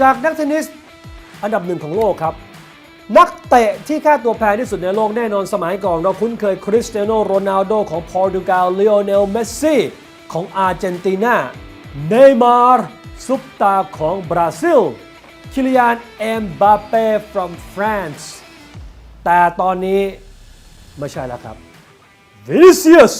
จากนักเทนนิสอันดับหนึ่งของโลกครับ นักเตะที่ค่าตัวแพงที่สุดในโลกแน่นอนสมัยก่อน เราคุ้นเคยคริสเตียโนโรนัลโดของโปรตุเกสเลโอเนลเมสซี่ของอาร์เจนตินาเนย์มาร์ซุปตาของบราซิล คิลิยานเอ็มบาเป้ from France แต่ตอนนี้ไม่ใช่แล้วครับ Vinicius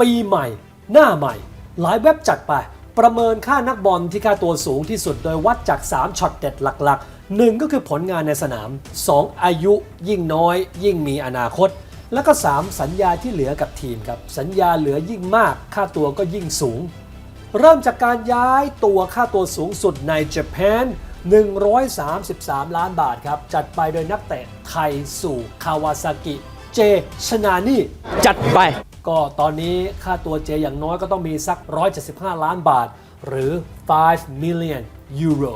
ปีใหม่ หน้าใหม่ หลายเว็บจัดไป ประเมินค่านักบอลที่ค่าตัวสูงที่สุดโดยวัดจาก 3ช็อตเด็ดหลักๆ 1 ก็คือผลงานในสนาม 2 อายุยิ่งน้อย ยิ่งมีอนาคต แล้วก็ 3 สัญญาที่เหลือกับทีมครับ สัญญาเหลือยิ่งมาก ค่าตัวก็ยิ่งสูง เริ่มจากการย้ายตัวค่าตัวสูงสุดในญี่ปุ่น133 ล้านบาทครับ จัดไปโดยนักเตะไทยสู่คาวาซากิ เจชนานี่ จัดไป ก็ตอนนี้ค่าตัวเจอย่างน้อยก็ต้องมีสัก 175 ล้านบาท หรือ 5 million euro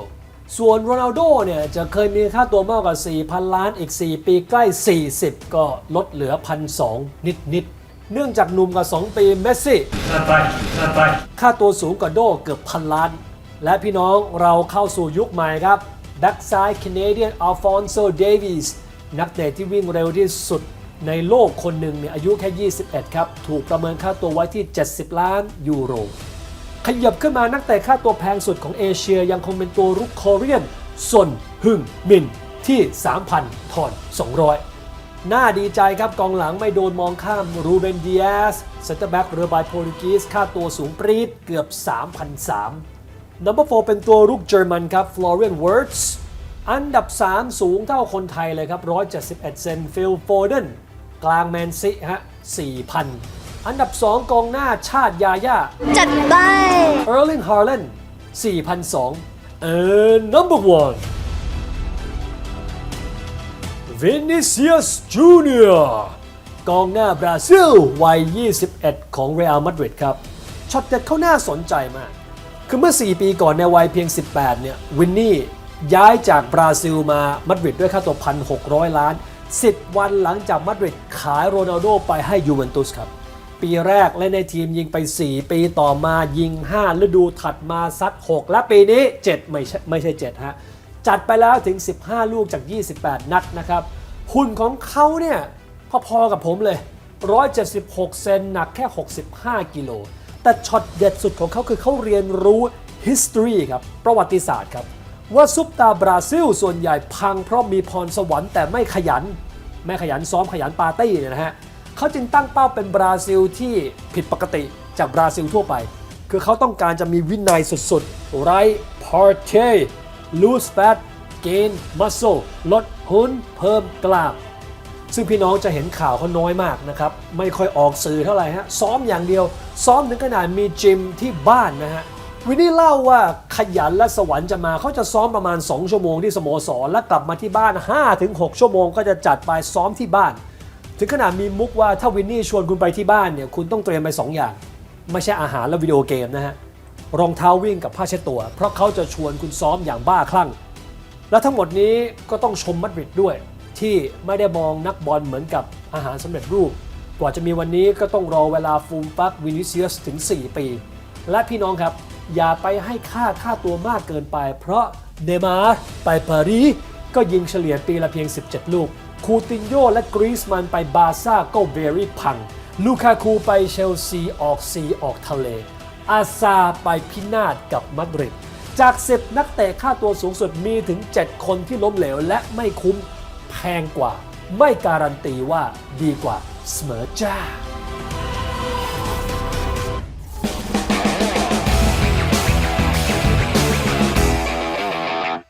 ส่วนโรนัลโดเนี่ยจะเคยมีค่าตัวมากกว่า 4,000 ล้านอีก 4 ปีใกล้ 40 ก็ลดเหลือ 1,200 นิดนิดๆเนื่องจากหนุ่มกับ2ปีเมสซี่ค่าตัวสูงกว่าโดเกือบพันล้าน และพี่น้องเราเข้าสู่ยุคใหม่ครับแบ็กซ้ายแคนาเดียนอัลฟอนโซเดวิสนักเตะที่วิ่งเร็วที่สุด ในโลกคนหนึ่งเนี่ยอายุแค่ 21 ครับ ถูกประเมินค่าตัวไว้ที่ 70 ล้านยูโร ขยับขึ้นมานักเตะค่าตัวแพงสุดของเอเชียยังคงเป็นตัวรุกโคเรียนซนฮึงมินที่ 3,000ทอน 200 น่าดีใจครับกองหลังไม่โดนมองข้ามรูเบนดิอสเซนเตอร์แบ็กเรือใบโปรตุกีสค่าตัวสูงปรี๊ดเกือบ 3,003 Number 4เป็นตัวรุกเยอรมันครับ Florian Wirtz อันดับ 3 สูงเท่าคนไทยเลยครับ 171 เซนฟิลโฟเดน กลางแมนซิฮะ4,000 อันดับ 2 กองหน้าชาติยาย่าจัดไป Erling Haaland 4,002 and number one Vinicius Junior กองหน้าบราซิลวัย 21 ของ Real Madrid ครับช็อตเด็ดเขาน่าสนใจมาก คือเมื่อ 4 ปีก่อนในวัยเพียง 18 เนี่ย วินนี่ย้ายจากบราซิลมามาดริดด้วยค่าตัว 1,600 ล้าน 10 วันหลังจากมาดริดขายโรนัลโดไปให้ยูเวนตุสครับ ปีแรกเล่นในทีมยิงไป 4 ปีต่อมายิง 5 ฤดูถัดมาซัด6 และปีนี้ 7 ไม่ใช่ไม่ใช่ 7 ฮะ จัดไปแล้วถึง 15 ลูกจาก 28 นัดนะครับ หุ่นของเขาเนี่ยพอๆกับผมเลย 176 เซนหนักแค่ 65 กิโลแต่ช็อตเด็ดสุดของเขาคือเขาเรียนรู้ history ครับประวัติศาสตร์ครับ ว่าซุปตาบราซิลส่วนใหญ่พังเพราะมีพรสวรรค์แต่ไม่ขยัน ไม่ขยันซ้อมขยันปาร์ตี้เนี่ยนะฮะเขาจึงตั้งเป้าเป็นบราซิลที่ผิดปกติจากบราซิลทั่วไป คือเขาต้องการจะมีวินัยสุดๆ ไรพาร์เท lose fat gain muscle ลดหุ่นเพิ่มกล้ามซึ่งพี่น้องจะเห็นข่าวเขาน้อยมากนะครับ ไม่ค่อยออกสื่อเท่าไหร่ฮะ ซ้อมอย่างเดียว ซ้อมถึงขนาดมีจิมที่บ้านนะฮะ วินนี่เล่าว่าขยันและสวรรค์จะมาเขาจะซ้อมประมาณ 2 ชั่วโมงที่สโมสร แล้วกลับมาที่บ้าน 5-6 ชั่วโมงก็จะจัดไปซ้อมที่บ้าน ถึงขนาดมีมุกว่าถ้าวินนี่ชวนคุณไปที่บ้านเนี่ยคุณต้องเตรียมไป 2 อย่าง ไม่ใช่อาหารและวิดีโอเกมนะฮะรองเท้าวิ่งกับผ้าเช็ดตัว เพราะเขาจะชวนคุณซ้อมอย่างบ้าคลั่ง และทั้งหมดนี้ก็ต้องชมมาดริดด้วย ที่ไม่ได้มองนักบอลเหมือนกับอาหารสำเร็จรูป กว่าจะมีวันนี้ก็ต้องรอเวลาฟูมฟักวินิเซียสถึง 4 ปี และพี่น้องครับ อย่าไปให้ค่าค่าตัวมากเกินไป เพราะเนมาร์ไปปารีสก็ยิงเฉลี่ยปีละเพียง 17 ลูก คูตินโยและกรีซมันไปบาซ่าก็เวรี่พัง ลูคาคูไปเชลซีออกซีออกทะเล อาซาไปพินาศกับมาดริด จาก10นักเตะค่าตัวสูงสุดมีถึง 7 คนที่ล้มเหลวและไม่คุ้มแพงกว่า ไม่การันตีว่าดีกว่าเสมอจ้า